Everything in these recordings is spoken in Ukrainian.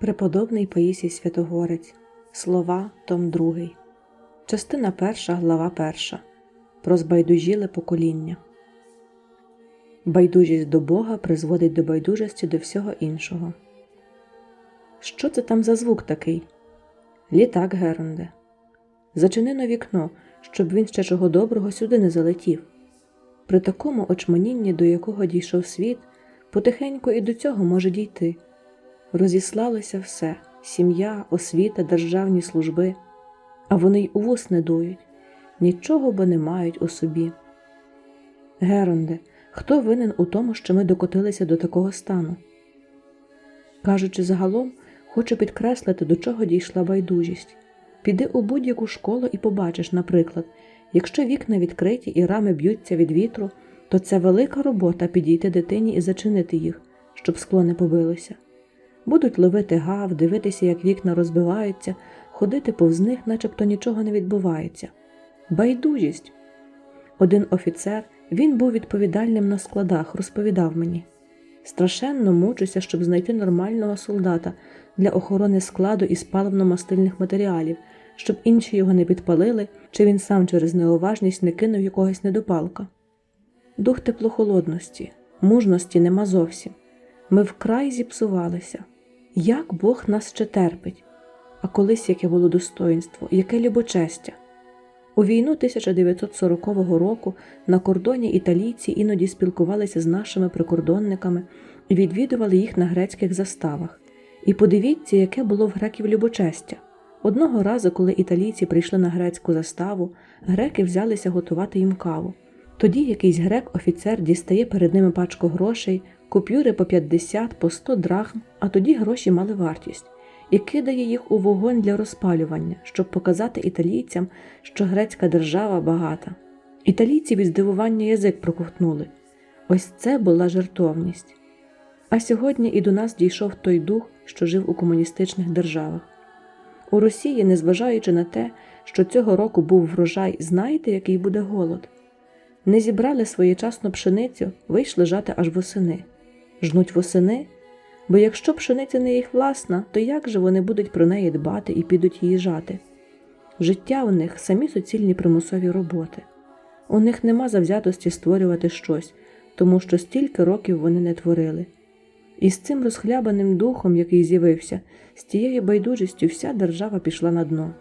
Преподобний Паїсій Святогорець, Слова, Том 2, частина 1, глава 1. Про збайдужіле покоління. Байдужість до Бога призводить до байдужості до всього іншого. Що це там за звук такий? Літак, Геронде. Зачинено вікно, щоб він ще чого доброго сюди не залетів. При такому очманінні, до якого дійшов світ, потихеньку і до цього може дійти. Розіслалося все сім'я, освіта, державні служби, а вони й у вус не дують, нічого бо не мають у собі. Геронде, хто винен у тому, що ми докотилися до такого стану? Кажучи загалом, хочу підкреслити, до чого дійшла байдужість. Піди у будь-яку школу і побачиш, наприклад, якщо вікна відкриті і рами б'ються від вітру, то це велика робота підійти дитині і зачинити їх, щоб скло не побилося. Будуть ловити гав, дивитися, як вікна розбиваються, ходити повз них, начебто нічого не відбувається. Байдужість. Один офіцер, він був відповідальним на складах, розповідав мені. Страшенно мучуся, щоб знайти нормального солдата для охорони складу із паливно-мастильних матеріалів, щоб інші його не підпалили, чи він сам через неуважність не кинув якогось недопалка. Дух теплохолодності, мужності нема зовсім. Ми вкрай зіпсувалися. Як Бог нас ще терпить, а колись яке було достоїнство, яке любочестя. У війну 1940 року на кордоні італійці іноді спілкувалися з нашими прикордонниками і відвідували їх на грецьких заставах. І подивіться, яке було в греків любочестя. Одного разу, коли італійці прийшли на грецьку заставу, греки взялися готувати їм каву. Тоді якийсь грек-офіцер дістає перед ними пачку грошей, купюри по 50, по 100 драхм, а тоді гроші мали вартість, і кидає їх у вогонь для розпалювання, щоб показати італійцям, що грецька держава багата. Італійці від здивування язик проковтнули. Ось це була жертовність. А сьогодні і до нас дійшов той дух, що жив у комуністичних державах. У Росії, незважаючи на те, що цього року був врожай, знаєте, який буде голод? Не зібрали своєчасно пшеницю, вийшли жати аж восени. Жнуть восени, бо якщо пшениця не їх власна, то як же вони будуть про неї дбати і підуть її жати? Життя у них самі суцільні примусові роботи. У них нема завзятості створювати щось, тому що стільки років вони не творили. І з цим розхлябаним духом, який з'явився, з тією байдужістю вся держава пішла на дно.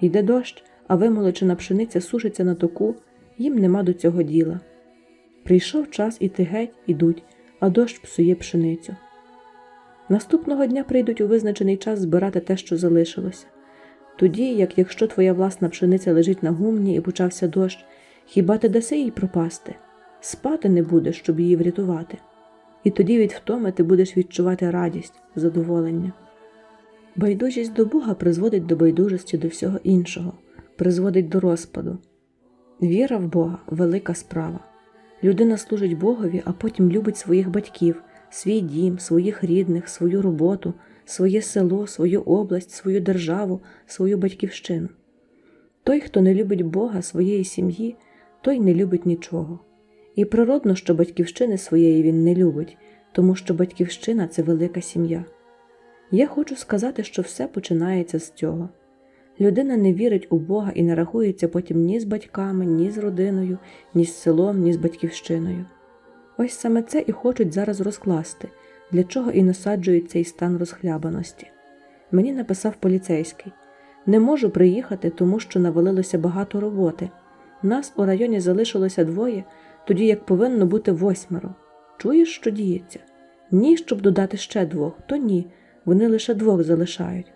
Йде дощ, а вимолочена пшениця сушиться на току, їм нема до цього діла. Прийшов час іти геть, ідуть, а дощ псує пшеницю. Наступного дня прийдуть у визначений час збирати те, що залишилося. Тоді, як якщо твоя власна пшениця лежить на гумні і почався дощ, хіба ти даси їй пропасти? Спати не будеш, щоб її врятувати. І тоді від втоми ти будеш відчувати радість, задоволення. Байдужість до Бога призводить до байдужості до всього іншого, призводить до розпаду. Віра в Бога велика справа. Людина служить Богові, а потім любить своїх батьків, свій дім, своїх рідних, свою роботу, своє село, свою область, свою державу, свою батьківщину. Той, хто не любить Бога, своєї сім'ї, той не любить нічого. І природно, що батьківщини своєї він не любить, тому що батьківщина це велика сім'я. Я хочу сказати, що все починається з цього. Людина не вірить у Бога і не рахується потім ні з батьками, ні з родиною, ні з селом, ні з батьківщиною. Ось саме це і хочуть зараз розкласти, для чого і насаджують цей стан розхлябаності. Мені написав поліцейський не можу приїхати, тому що навалилося багато роботи. Нас у районі залишилося двоє, тоді як повинно бути восьмеро. Чуєш, що діється? Ні, щоб додати ще двох, то ні, вони лише двох залишають.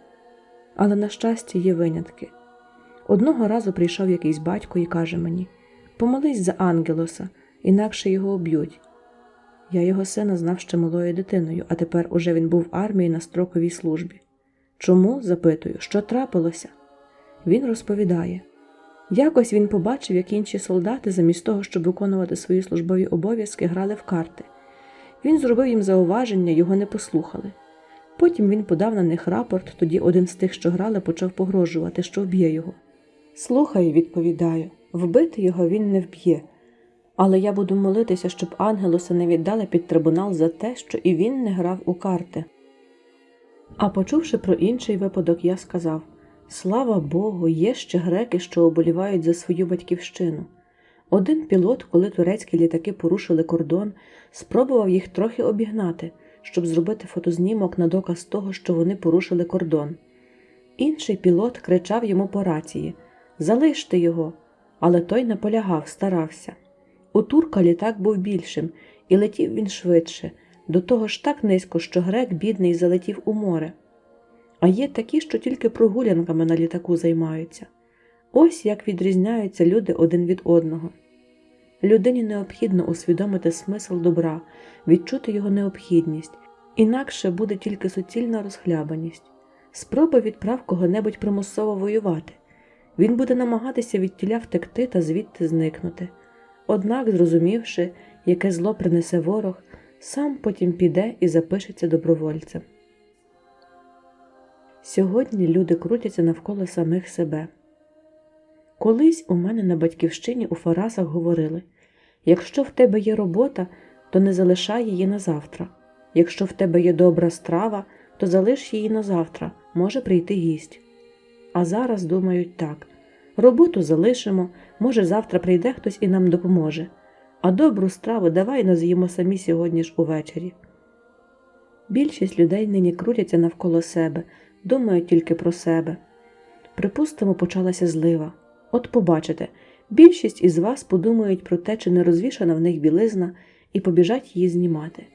Але, на щастя, є винятки. Одного разу прийшов якийсь батько і каже мені помолись за Ангелоса, інакше його об'ють. Я його сина знав ще малою дитиною, а тепер уже він був в армії на строковій службі. Чому? запитую, що трапилося? Він розповідає. Якось він побачив, як інші солдати, замість того, щоб виконувати свої службові обов'язки, грали в карти. Він зробив їм зауваження, його не послухали. Потім він подав на них рапорт, тоді один з тих, що грали, почав погрожувати, що вб'є його. Слухаю, відповідаю, вбити його він не вб'є. Але я буду молитися, щоб Ангелоса не віддали під трибунал за те, що і він не грав у карти. А почувши про інший випадок, я сказав Слава Богу, є ще греки, що оболівають за свою батьківщину. Один пілот, коли турецькі літаки порушили кордон, спробував їх трохи обігнати, щоб зробити фотознімок на доказ того, що вони порушили кордон. Інший пілот кричав йому по рації Залиште його. Але той наполягав, старався. У турка літак був більшим, і летів він швидше, до того ж так низько, що грек бідний залетів у море. А є такі, що тільки прогулянками на літаку займаються. Ось як відрізняються люди один від одного. Людині необхідно усвідомити смисл добра, відчути його необхідність, інакше буде тільки суцільна розхлябаність. Спроба відправ кого-небудь примусово воювати. Він буде намагатися від тіля втекти та звідти зникнути. Однак, зрозумівши, яке зло принесе ворог, сам потім піде і запишеться добровольцем. Сьогодні люди крутяться навколо самих себе. Колись у мене на батьківщині у Фарасах говорили якщо в тебе є робота, то не залишай її на завтра. Якщо в тебе є добра страва, то залиш її на завтра, може прийти гість. А зараз думають так роботу залишимо, може, завтра прийде хтось і нам допоможе, а добру страву давай наз'їмо самі сьогодні ж увечері. Більшість людей нині крутяться навколо себе, думають тільки про себе. Припустимо, почалася злива. От побачите, більшість із вас подумають про те, чи не розвішана в них білизна, і побіжать її знімати.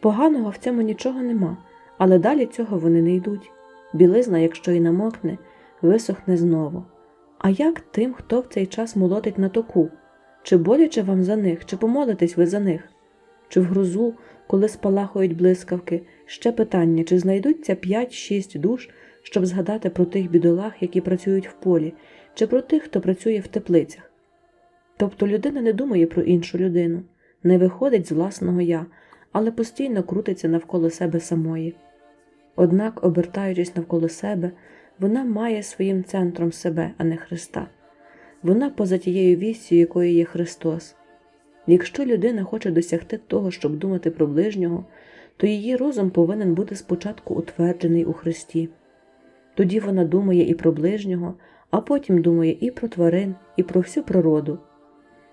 Поганого в цьому нічого нема, але далі цього вони не йдуть. Білизна, якщо і намокне, висохне знову. А як тим, хто в цей час молотить на току? Чи боляче вам за них, чи помолитесь ви за них? Чи в грозу, коли спалахують блискавки, ще питання, чи знайдуться 5-6 душ, щоб згадати про тих бідолах, які працюють в полі, чи про тих, хто працює в теплицях? Тобто людина не думає про іншу людину, не виходить з власного я, але постійно крутиться навколо себе самої. Однак, обертаючись навколо себе, вона має своїм центром себе, а не Христа. Вона поза тією вістю, якою є Христос. Якщо людина хоче досягти того, щоб думати про ближнього, то її розум повинен бути спочатку утверджений у Христі. Тоді вона думає і про ближнього, а потім думає і про тварин, і про всю природу.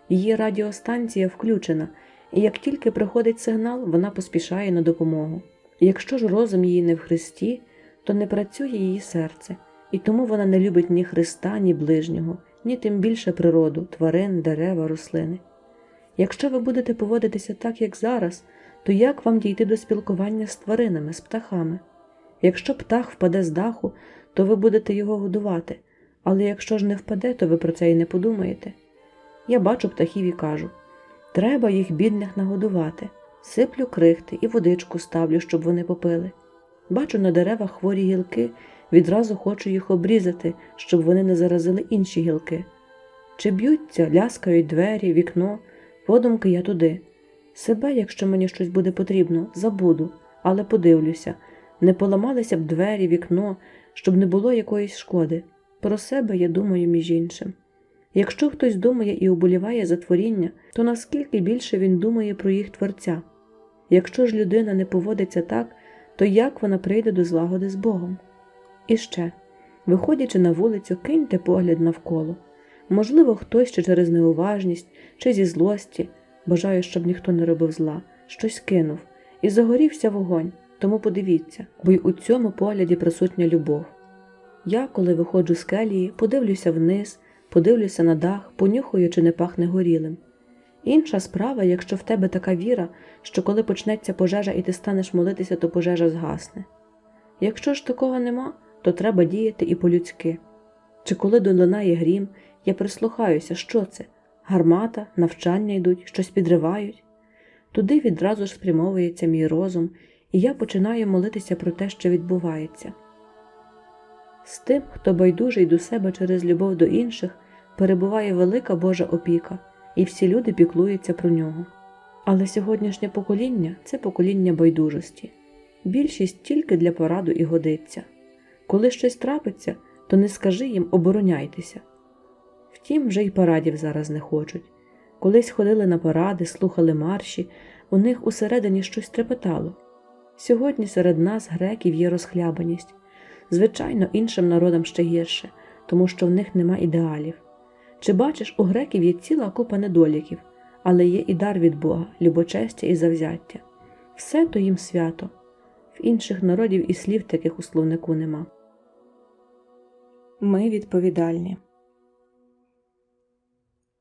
Її радіостанція включена, і як тільки приходить сигнал, вона поспішає на допомогу. Якщо ж розум її не в Христі, то не працює її серце, і тому вона не любить ні Христа, ні ближнього, ні тим більше природу, тварин, дерева, рослини. Якщо ви будете поводитися так, як зараз, то як вам дійти до спілкування з тваринами, з птахами? Якщо птах впаде з даху, то ви будете його годувати, але якщо ж не впаде, то ви про це і не подумаєте. Я бачу птахів і кажу треба їх бідних нагодувати, сиплю крихти і водичку ставлю, щоб вони попили. Бачу на деревах хворі гілки, відразу хочу їх обрізати, щоб вони не заразили інші гілки. Чи б'ються, ляскають двері, вікно, подумки я туди. Себе, якщо мені щось буде потрібно, забуду, але подивлюся, не поламалися б двері, вікно, щоб не було якоїсь шкоди. Про себе я думаю між іншим. Якщо хтось думає і оболіває за творіння, то наскільки більше він думає про їх творця. Якщо ж людина не поводиться так, то як вона прийде до злагоди з Богом? І ще, виходячи на вулицю, киньте погляд навколо. Можливо, хтось чи через неуважність, чи зі злості, бажаю, щоб ніхто не робив зла, щось кинув, і загорівся вогонь, тому подивіться, бо й у цьому погляді присутня любов. Я, коли виходжу з келії, подивлюся вниз, подивлюся на дах, понюхаю, чи не пахне горілим. Інша справа, якщо в тебе така віра, що коли почнеться пожежа і ти станеш молитися, то пожежа згасне. Якщо ж такого нема, то треба діяти і по-людськи. Чи коли долинає грім, я прислухаюся, що це гармата, навчання йдуть, щось підривають. Туди відразу ж спрямовується мій розум, і я починаю молитися про те, що відбувається. З тим, хто байдужий до себе через любов до інших, перебуває велика Божа опіка, і всі люди піклуються про нього. Але сьогоднішнє покоління це покоління байдужості. Більшість тільки для пораду і годиться. Коли щось трапиться, то не скажи їм обороняйтеся. Втім, вже й парадів зараз не хочуть. Колись ходили на паради, слухали марші, у них усередині щось трепетало. Сьогодні серед нас, греків, є розхлябаність. Звичайно, іншим народам ще гірше, тому що в них нема ідеалів. Чи бачиш, у греків є ціла купа недоліків, але є і дар від Бога, любочестя і завзяття. Все то їм свято. В інших народів і слів таких у словнику нема. Ми відповідальні.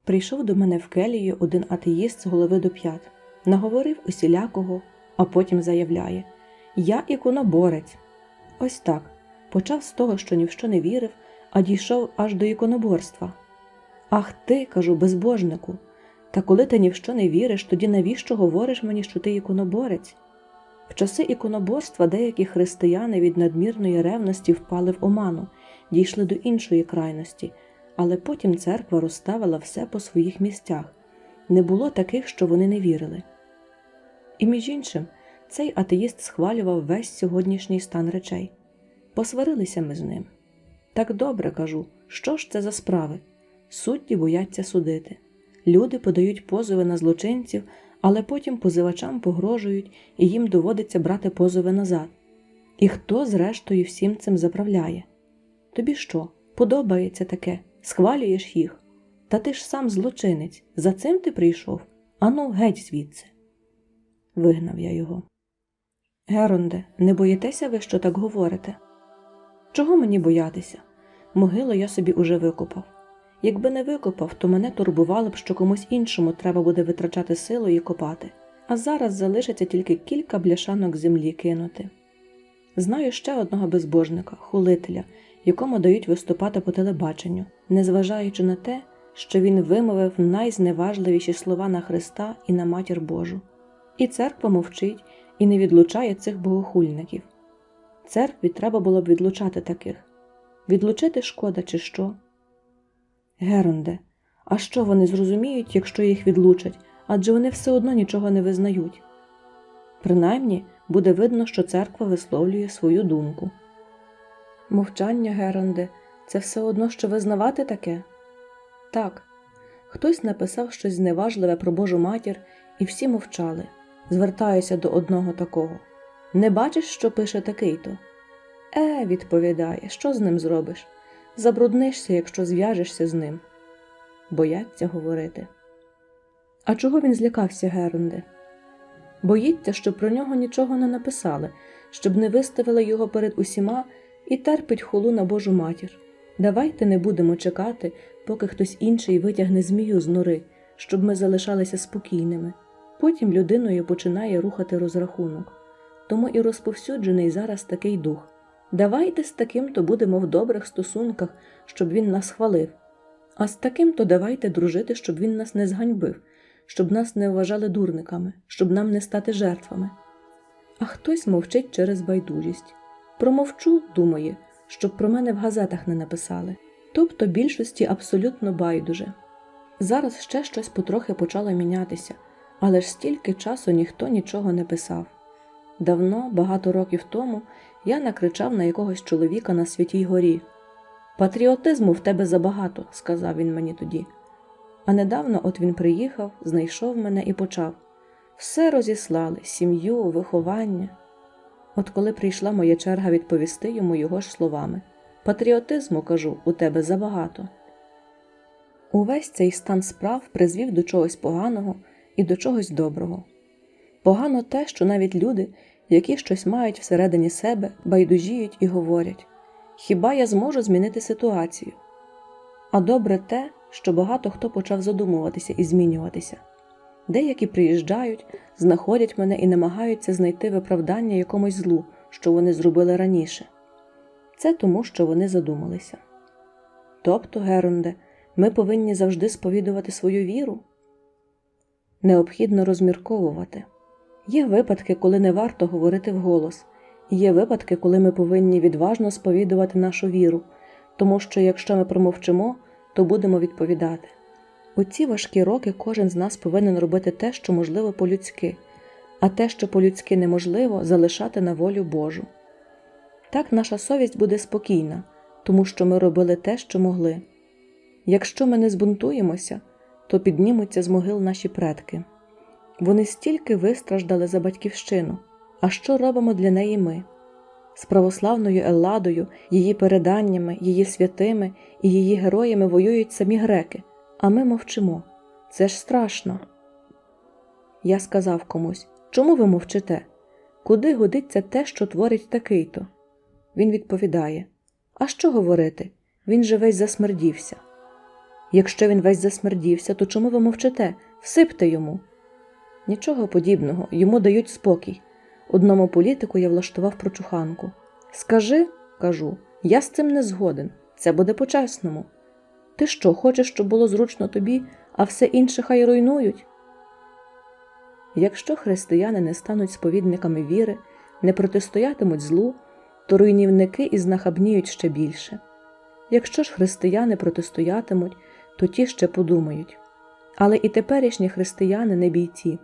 Прийшов до мене в келію один атеїст з голови до п'ят, наговорив усілякого, а потім заявляє Я іконоборець. Ось так. Почав з того, що ні в що не вірив, а дійшов аж до іконоборства. Ах ти, кажу, безбожнику. Та коли ти ні в що не віриш, тоді навіщо говориш мені, що ти іконоборець? В часи іконоборства деякі християни від надмірної ревності впали в оману, дійшли до іншої крайності, але потім церква розставила все по своїх місцях. Не було таких, що вони не вірили. І між іншим, цей атеїст схвалював весь сьогоднішній стан речей. Посварилися ми з ним. Так добре кажу, що ж це за справи? Судді бояться судити. Люди подають позови на злочинців, але потім позивачам погрожують і їм доводиться брати позови назад. І хто, зрештою, всім цим заправляє? Тобі що, подобається таке, схвалюєш їх? Та ти ж сам злочинець, за цим ти прийшов? Ану, геть звідси. Вигнав я його. Геронде, не боїтеся ви, що так говорите? Чого мені боятися? Могилу я собі уже викопав. Якби не викопав, то мене турбувало б, що комусь іншому треба буде витрачати силу і копати, а зараз залишиться тільки кілька бляшанок землі кинути. Знаю ще одного безбожника, хулителя, якому дають виступати по телебаченню, незважаючи на те, що він вимовив найзневажливіші слова на Христа і на матір Божу. І церква мовчить і не відлучає цих богохульників. Церкві треба було б відлучати таких. Відлучити шкода, чи що? Геронде, а що вони зрозуміють, якщо їх відлучать, адже вони все одно нічого не визнають. Принаймні буде видно, що церква висловлює свою думку. Мовчання, Геронде, це все одно, що визнавати таке? Так, хтось написав щось зневажливе про Божу матір, і всі мовчали. Звертаюся до одного такого. Не бачиш, що пише такий то? Е, відповідає, що з ним зробиш? Забруднишся, якщо зв'яжешся з ним. Бояться говорити. А чого він злякався, Герунде? Боїться, щоб про нього нічого не написали, щоб не виставили його перед усіма і терпить хулу на Божу матір. Давайте не будемо чекати, поки хтось інший витягне змію з нори, щоб ми залишалися спокійними. Потім людиною починає рухати розрахунок. Тому і розповсюджений зараз такий дух. Давайте з таким то будемо в добрих стосунках, щоб він нас хвалив. А з таким то давайте дружити, щоб він нас не зганьбив, щоб нас не вважали дурниками, щоб нам не стати жертвами. А хтось мовчить через байдужість. Промовчу, думає, щоб про мене в газетах не написали. Тобто більшості абсолютно байдуже. Зараз ще щось потрохи почало мінятися, але ж стільки часу ніхто нічого не писав. Давно, багато років тому, я накричав на якогось чоловіка на святій горі. Патріотизму в тебе забагато, сказав він мені тоді. А недавно от він приїхав, знайшов мене і почав все розіслали сім'ю, виховання. От коли прийшла моя черга відповісти йому його ж словами Патріотизму, кажу, у тебе забагато. Увесь цей стан справ призвів до чогось поганого і до чогось доброго. Погано те, що навіть люди, які щось мають всередині себе, байдужіють і говорять хіба я зможу змінити ситуацію? А добре те, що багато хто почав задумуватися і змінюватися. Деякі приїжджають, знаходять мене і намагаються знайти виправдання якомусь злу, що вони зробили раніше. Це тому, що вони задумалися. Тобто, Геронде, ми повинні завжди сповідувати свою віру. Необхідно розмірковувати. Є випадки, коли не варто говорити вголос, є випадки, коли ми повинні відважно сповідувати нашу віру, тому що якщо ми промовчимо, то будемо відповідати. У ці важкі роки кожен з нас повинен робити те, що можливо по-людськи, а те, що по-людськи неможливо, залишати на волю Божу. Так наша совість буде спокійна, тому що ми робили те, що могли. Якщо ми не збунтуємося, то піднімуться з могил наші предки. Вони стільки вистраждали за батьківщину, А що робимо для неї ми? З православною Елладою, її переданнями, її святими і її героями воюють самі греки, а ми мовчимо. Це ж страшно. Я сказав комусь чому ви мовчите? Куди годиться те, що творить такий-то? Він відповідає А що говорити? Він же весь засмердівся. Якщо він весь засмердівся, то чому ви мовчите? Всипте йому. Нічого подібного, йому дають спокій. Одному політику я влаштував прочуханку. Скажи, кажу, я з цим не згоден. Це буде по-чесному. Ти що, хочеш, щоб було зручно тобі, а все інше хай руйнують? Якщо християни не стануть сповідниками віри, не протистоятимуть злу, то руйнівники і знахабніють ще більше. Якщо ж християни протистоятимуть, то ті ще подумають. Але і теперішні християни не бійці.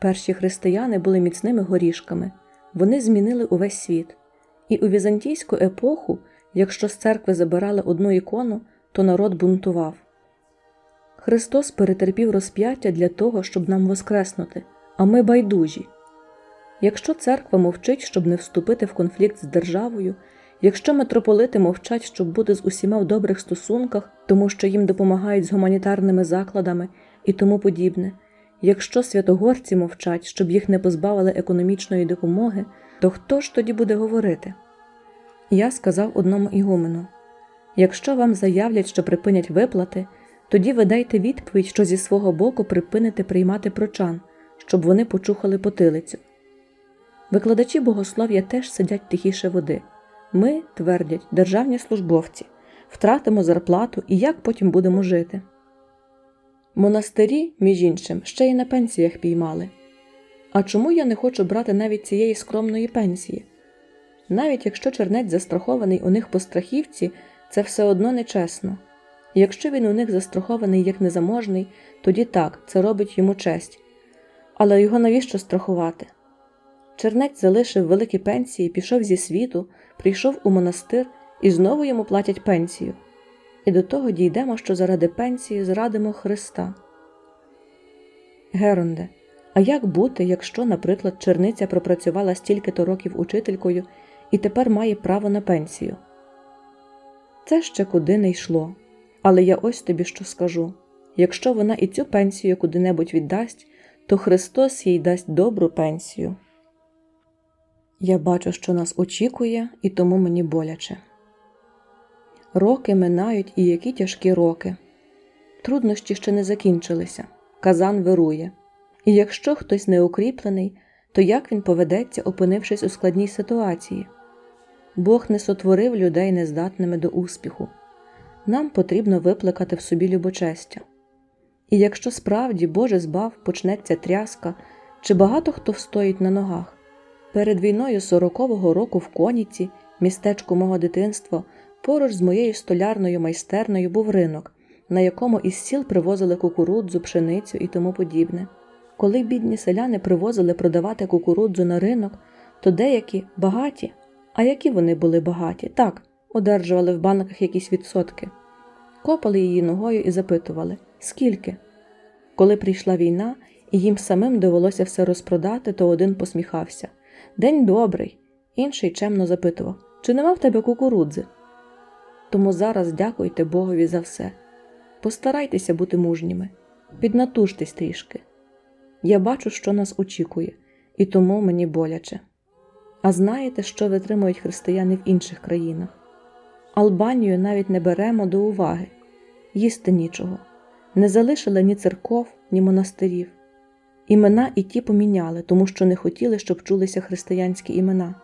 Перші християни були міцними горішками, вони змінили увесь світ. І у візантійську епоху, якщо з церкви забирали одну ікону, то народ бунтував. Христос перетерпів розп'яття для того, щоб нам воскреснути, а ми байдужі. Якщо церква мовчить, щоб не вступити в конфлікт з державою, якщо митрополити мовчать, щоб бути з усіма в добрих стосунках, тому що їм допомагають з гуманітарними закладами і тому подібне, якщо святогорці мовчать, щоб їх не позбавили економічної допомоги, то хто ж тоді буде говорити? Я сказав одному ігумену якщо вам заявлять, що припинять виплати, тоді ви дайте відповідь, що зі свого боку припините приймати прочан, щоб вони почухали потилицю. Викладачі богослов'я теж сидять тихіше води. Ми, твердять, державні службовці, втратимо зарплату і як потім будемо жити. Монастирі, між іншим, ще й на пенсіях піймали. А чому я не хочу брати навіть цієї скромної пенсії? Навіть якщо чернець застрахований у них по страхівці, це все одно нечесно. Якщо він у них застрахований як незаможний, тоді так, це робить йому честь. Але його навіщо страхувати? Чернець залишив великі пенсії, пішов зі світу, прийшов у монастир і знову йому платять пенсію. І до того дійдемо, що заради пенсії зрадимо Христа. Геронде, а як бути, якщо, наприклад, черниця пропрацювала стільки-то років учителькою і тепер має право на пенсію? Це ще куди не йшло. Але я ось тобі що скажу якщо вона і цю пенсію куди-небудь віддасть, то Христос їй дасть добру пенсію. Я бачу, що нас очікує, і тому мені боляче. Роки минають і які тяжкі роки. Труднощі ще не закінчилися, казан вирує. І якщо хтось не укріплений, то як він поведеться, опинившись у складній ситуації? Бог не сотворив людей нездатними до успіху. Нам потрібно виплакати в собі любочестя. І якщо справді Боже збав почнеться тряска, чи багато хто встоїть на ногах? Перед війною сорокового року в Коніці, містечку мого дитинства, поруч з моєю столярною майстерною був ринок, на якому із сіл привозили кукурудзу, пшеницю і тому подібне. Коли бідні селяни привозили продавати кукурудзу на ринок, то деякі багаті, а які вони були багаті, так, одержували в банках якісь відсотки, копали її ногою і запитували, скільки. Коли прийшла війна, і їм самим довелося все розпродати, то один посміхався. День добрий, інший чемно запитував, чи нема в тебе кукурудзи? Тому зараз дякуйте Богові за все. Постарайтеся бути мужніми, піднатужтесь трішки. Я бачу, що нас очікує, і тому мені боляче. А знаєте, що витримують християни в інших країнах? Албанію навіть не беремо до уваги, їсти нічого, не залишили ні церков, ні монастирів. Імена і ті поміняли, тому що не хотіли, щоб чулися християнські імена.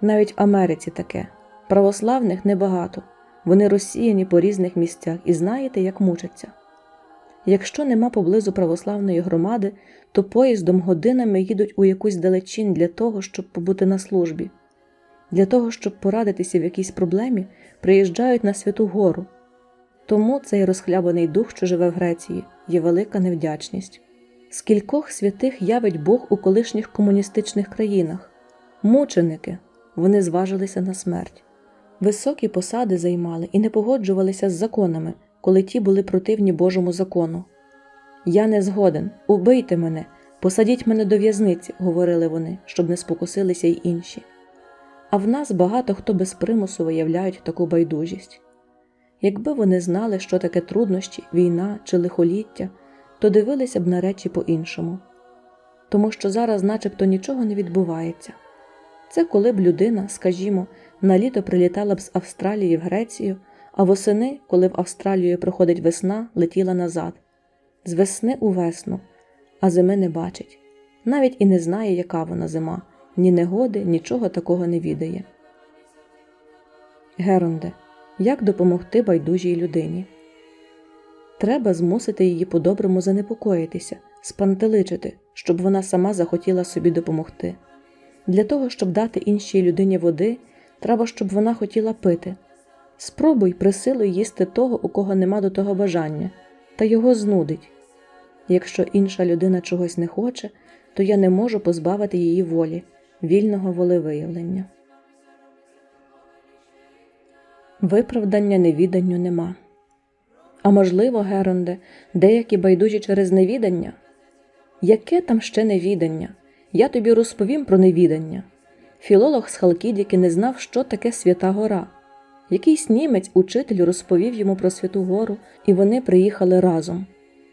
Навіть в Америці таке православних небагато, вони розсіяні по різних місцях і знаєте, як мучаться. Якщо нема поблизу православної громади, то поїздом годинами їдуть у якусь далечінь для того, щоб побути на службі. Для того, щоб порадитися в якійсь проблемі, приїжджають на Святу Гору. Тому цей розхлябаний дух, що живе в Греції, є велика невдячність. Скількох святих явить Бог у колишніх комуністичних країнах, мученики, вони зважилися на смерть. Високі посади займали і не погоджувалися з законами, коли ті були противні Божому закону. Я не згоден, убийте мене, Посадіть мене до в'язниці, говорили вони, щоб не спокусилися й інші. А в нас багато хто без примусу виявляють таку байдужість. Якби вони знали, що таке труднощі, війна чи лихоліття, то дивилися б на речі по-іншому. Тому що зараз начебто нічого не відбувається. Це коли б людина, скажімо, на літо прилітала б з Австралії в Грецію, а восени, коли в Австралію проходить весна, летіла назад. З весни у весну, а зими не бачить. Навіть і не знає, яка вона зима, ні негоди, нічого такого не відає. Геронде, як допомогти байдужій людині? Треба змусити її по-доброму занепокоїтися, спантеличити, щоб вона сама захотіла собі допомогти. Для того, щоб дати іншій людині води, треба, щоб вона хотіла пити. Спробуй присилуй їсти того, у кого нема до того бажання, та його знудить. Якщо інша людина чогось не хоче, то я не можу позбавити її волі, вільного волевиявлення. Виправдання невіданню нема. А можливо, Геронде, деякі байдужі через невідання? Яке там ще невідання? Я тобі розповім про невідання. Філолог з Халкідіки не знав, що таке свята гора. Якийсь німець, учитель, розповів йому про Святу Гору, і вони приїхали разом.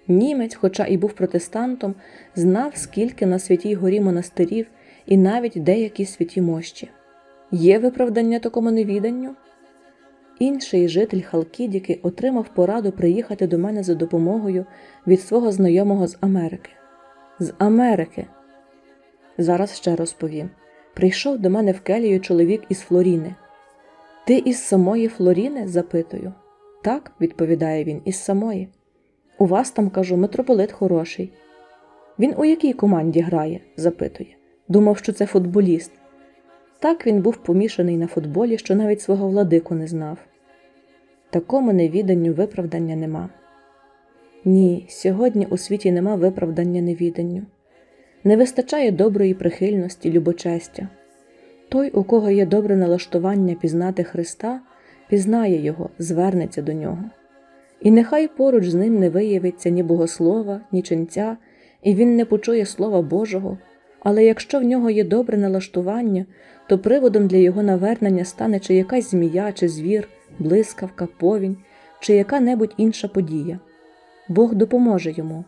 Німець, хоча і був протестантом, знав, скільки на святій горі монастирів і навіть деякі святі мощі. Є виправдання такому невіданню? Інший житель Халкідіки отримав пораду приїхати до мене за допомогою від свого знайомого з Америки. З Америки. Зараз ще розповім. Прийшов до мене в келію чоловік із Флоріни. Ти із самої Флоріни? запитую. Так, відповідає він, із самої. У вас там, кажу, митрополит хороший. Він у якій команді грає? запитує. Думав, що це футболіст. Так він був помішаний на футболі, що навіть свого владику не знав. Такому невіданню виправдання нема. Ні, сьогодні у світі нема виправдання невіданню. Не вистачає доброї прихильності, любочестя. Той, у кого є добре налаштування пізнати Христа, пізнає Його, звернеться до нього. І нехай поруч з ним не виявиться ні богослова, ні ченця, і він не почує Слова Божого, але якщо в нього є добре налаштування, то приводом для його навернення стане чи якась змія, чи звір, блискавка, повінь, чи яка-небудь інша подія. Бог допоможе йому.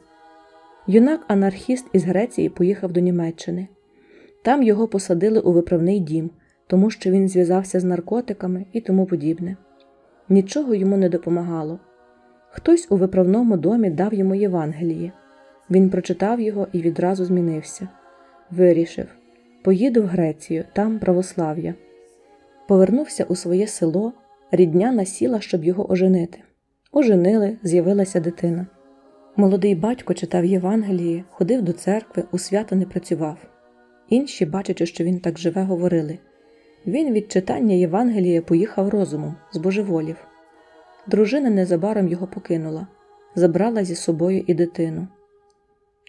Юнак-анархіст із Греції поїхав до Німеччини. Там його посадили у виправний дім, тому що він зв'язався з наркотиками і тому подібне. Нічого йому не допомагало. Хтось у виправному домі дав йому Євангеліє. Він прочитав його і відразу змінився. Вирішив поїду в Грецію, там православ'я. Повернувся у своє село, рідня насіла, щоб його оженити. Оженили, з'явилася дитина. Молодий батько читав Євангеліє, ходив до церкви, у свято не працював. Інші, бачачи, що він так живе, говорили він від читання Євангелія поїхав розумом, збожеволів. Дружина незабаром його покинула, забрала зі собою і дитину.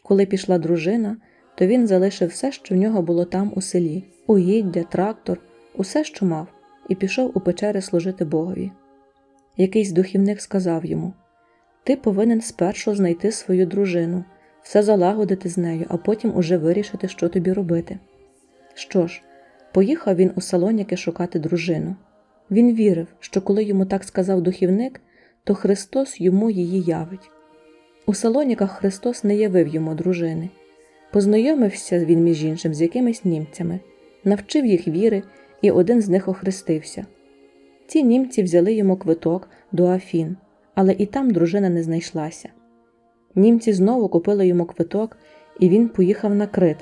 Коли пішла дружина, то він залишив все, що в нього було там у селі угіддя, трактор, усе, що мав, і пішов у печери служити Богові. Якийсь духівник сказав йому Ти повинен спершу знайти свою дружину, все залагодити з нею, а потім уже вирішити, що тобі робити. Що ж, поїхав він у салоняки шукати дружину. Він вірив, що коли йому так сказав духівник, то Христос йому її явить. У салоніках Христос не явив йому дружини. Познайомився він, між іншим, з якимись німцями, навчив їх віри, і один з них охрестився. Ці німці взяли йому квиток до Афін, але і там дружина не знайшлася. Німці знову купили йому квиток, і він поїхав на крит,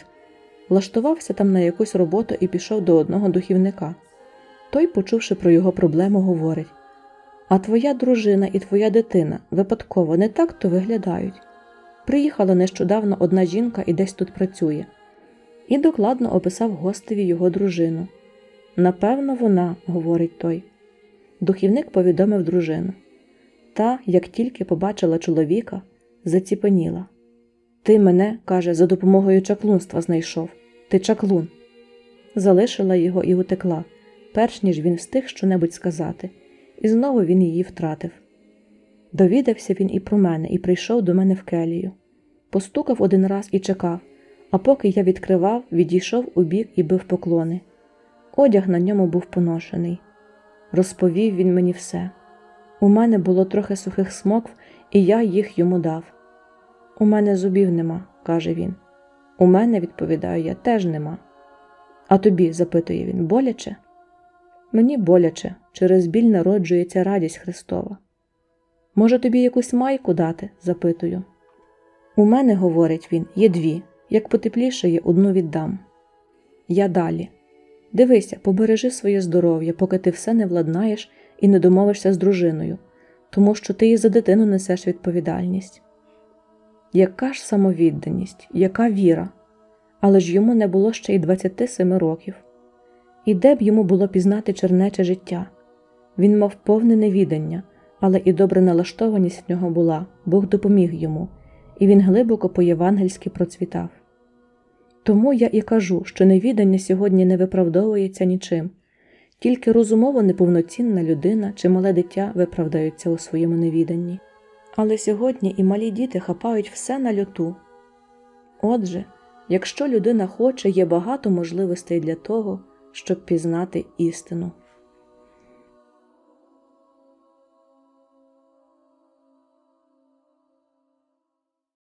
влаштувався там на якусь роботу і пішов до одного духівника. Той, почувши про його проблему, говорить А твоя дружина і твоя дитина випадково не так то виглядають. Приїхала нещодавно одна жінка і десь тут працює, і докладно описав гостеві його дружину. Напевно, вона, говорить той. Духівник повідомив дружину. Та, як тільки побачила чоловіка, заціпеніла. Ти мене, каже, за допомогою чаклунства знайшов. Ти чаклун. Залишила його і утекла, перш ніж він встиг щонебудь сказати, і знову він її втратив. Довідався він і про мене, і прийшов до мене в келію. Постукав один раз і чекав, А поки я відкривав, відійшов у бік і бив поклони. Одяг на ньому був поношений. Розповів він мені все. У мене було трохи сухих смокв, і я їх йому дав. У мене зубів нема, каже він. У мене, відповідаю я, теж нема. А тобі, запитує він, боляче? Мені боляче, через біль народжується радість Христова. Може, тобі якусь майку дати? запитую. У мене, говорить він, є дві. Як потеплішає, одну віддам. Я далі. Дивися, побережи своє здоров'я, поки ти все не владнаєш і не домовишся з дружиною, тому що ти і за дитину несеш відповідальність. Яка ж самовідданість, яка віра? Але ж йому не було ще й 27 років. І де б йому було пізнати чернече життя? Він мав повне невідання, але і добра налаштованість в нього була, Бог допоміг йому, і він глибоко по-євангельськи процвітав. Тому я і кажу, що невідання сьогодні не виправдовується нічим, тільки розумово неповноцінна людина чи мале дитя виправдаються у своєму невіданні. Але сьогодні і малі діти хапають все на льоту. Отже, якщо людина хоче, є багато можливостей для того, щоб пізнати істину.